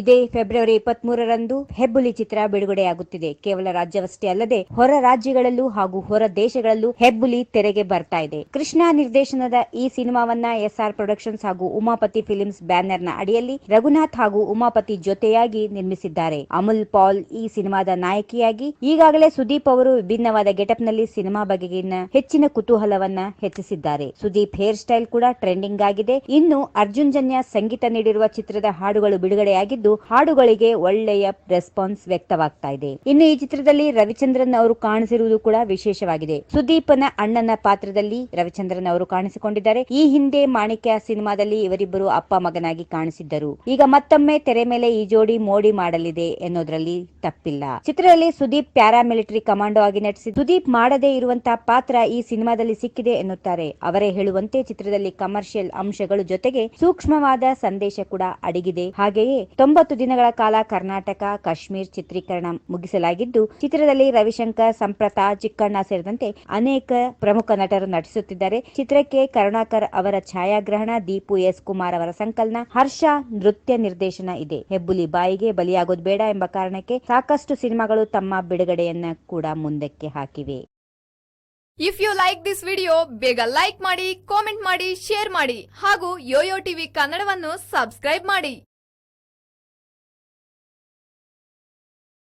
ಇದೇ ಫೆಬ್ರವರಿ ಇಪ್ಪತ್ಮೂರರಂದು ಹೆಬ್ಬುಲಿ ಚಿತ್ರ ಬಿಡುಗಡೆಯಾಗುತ್ತಿದೆ. ಕೇವಲ ರಾಜ್ಯವಷ್ಟೇ ಅಲ್ಲದೆ ಹೊರ ರಾಜ್ಯಗಳಲ್ಲೂ ಹಾಗೂ ಹೊರ ದೇಶಗಳಲ್ಲೂ ಹೆಬ್ಬುಲಿ ತೆರೆಗೆ ಬರ್ತಾ ಇದೆ. ಕೃಷ್ಣ ನಿರ್ದೇಶನದ ಈ ಸಿನಿಮಾವನ್ನ ಎಸ್ಆರ್ ಪ್ರೊಡಕ್ಷನ್ಸ್ ಹಾಗೂ ಉಮಾಪತಿ ಫಿಲಿಮ್ಸ್ ಬ್ಯಾನರ್ನ ಅಡಿಯಲ್ಲಿ ರಘುನಾಥ್ ಹಾಗೂ ಉಮಾಪತಿ ಜೊತೆಯಾಗಿ ನಿರ್ಮಿಸಿದ್ದಾರೆ. ಅಮುಲ್ ಪಾಲ್ ಈ ಸಿನಿಮಾದ ನಾಯಕಿಯಾಗಿ ಈಗಾಗಲೇ ಸುದೀಪ್ ಅವರು ವಿಭಿನ್ನವಾದ ಗೆಟಪ್ನಲ್ಲಿ ಸಿನಿಮಾ ಬಗೆಗಿನ ಹೆಚ್ಚಿನ ಕುತೂಹಲವನ್ನ ಹೆಚ್ಚಿಸಿದ್ದಾರೆ. ಸುದೀಪ್ ಹೇರ್ ಸ್ಟೈಲ್ ಕೂಡ ಟ್ರೆಂಡಿಂಗ್ ಆಗಿದೆ. ಇನ್ನು ಅರ್ಜುನ್ ಜನ್ಯ ಸಂಗೀತ ನೀಡಿರುವ ಚಿತ್ರದ ಹಾಡುಗಳು ಬಿಡುಗಡೆಯಾಗಿದ್ದು ಹಾಡುಗಳಿಗೆ ಒಳ್ಳೆಯ ರೆಸ್ಪಾನ್ಸ್ ವ್ಯಕ್ತವಾಗ್ತಾ ಇದೆ. ಇನ್ನು ಈ ಚಿತ್ರದಲ್ಲಿ ರವಿಚಂದ್ರನ್ ಅವರು ಕಾಣಿಸಿರುವುದು ಕೂಡ ವಿಶೇಷವಾಗಿದೆ. ಸುದೀಪನ ಅಣ್ಣನ ಪಾತ್ರದಲ್ಲಿ ರವಿಚಂದ್ರನ್ ಅವರು ಕಾಣಿಸಿಕೊಂಡಿದ್ದಾರೆ. ಈ ಹಿಂದೆ ಮಾಣಿಕ್ಯ ಸಿನಿಮಾದಲ್ಲಿ ಇವರಿಬ್ಬರು ಅಪ್ಪ ಮಗನಾಗಿ ಕಾಣಿಸಿದ್ದರು. ಈಗ ಮತ್ತೊಮ್ಮೆ ತೆರೆ ಮೇಲೆ ಈ ಜೋಡಿ ಮೋಡಿ ಮಾಡಲಿದೆ ಎನ್ನುವುದರಲ್ಲಿ ತಪ್ಪಿಲ್ಲ. ಚಿತ್ರದಲ್ಲಿ ಸುದೀಪ್ ಪ್ಯಾರಾ ಮಿಲಿಟರಿ ಕಮಾಂಡೋ ಆಗಿ ನಟಿಸಿ ಸುದೀಪ್ ಮಾಡದೇ ಇರುವಂತಹ ಪಾತ್ರ ಈ ಸಿನಿಮಾದಲ್ಲಿ ಸಿಕ್ಕಿದೆ ಎನ್ನುತ್ತಾರೆ. ಅವರೇ ಹೇಳುವಂತೆ ಚಿತ್ರದಲ್ಲಿ ಕಮರ್ಷಿಯಲ್ ಅಂಶಗಳು ಜೊತೆಗೆ ಸೂಕ್ಷ್ಮವಾದ ಸಂದೇಶ ಕೂಡ ಅಡಗಿದೆ. ಹಾಗೆಯೇ ತೊಂಬತ್ತು ದಿನಗಳ ಕಾಲ ಕರ್ನಾಟಕ ಕಾಶ್ಮೀರ್ ಚಿತ್ರೀಕರಣ ಮುಗಿಸಲಾಗಿದ್ದು, ಚಿತ್ರದಲ್ಲಿ ರವಿಶಂಕರ್, ಸಂಪ್ರತ, ಚಿಕ್ಕಣ್ಣ ಸೇರಿದಂತೆ ಅನೇಕ ಪ್ರಮುಖ ನಟರು ನಟಿಸುತ್ತಿದ್ದಾರೆ. ಚಿತ್ರಕ್ಕೆ ಕರುಣಾಕರ್ ಅವರ ಛಾಯಾಗ್ರಹಣ, ದೀಪು ಎಸ್ ಕುಮಾರ್ ಅವರ ಸಂಕಲನ, ಹರ್ಷ ನೃತ್ಯ ನಿರ್ದೇಶನ ಇದೆ. ಹೆಬ್ಬುಲಿ ಬಾಯಿಗೆ ಬಲಿಯಾಗೋದು ಬೇಡ ಎಂಬ ಕಾರಣಕ್ಕೆ ಸಾಕಷ್ಟು ಸಿನಿಮಾಗಳು ತಮ್ಮ ಬಿಡುಗಡೆಯನ್ನ ಕೂಡ ಮುಂದಕ್ಕೆ ಹಾಕಿವೆ. If you like this video ಬೇಗ ಲೈಕ್ ಮಾಡಿ ಕಾಮೆಂಟ್ ಮಾಡಿ ಶೇರ್ ಮಾಡಿ ಹಾಗೂ ಯೋಯೋ ಟಿವಿ ಕನ್ನಡವನ್ನು ಸಬ್ಸ್ಕ್ರೈಬ್ ಮಾಡಿ.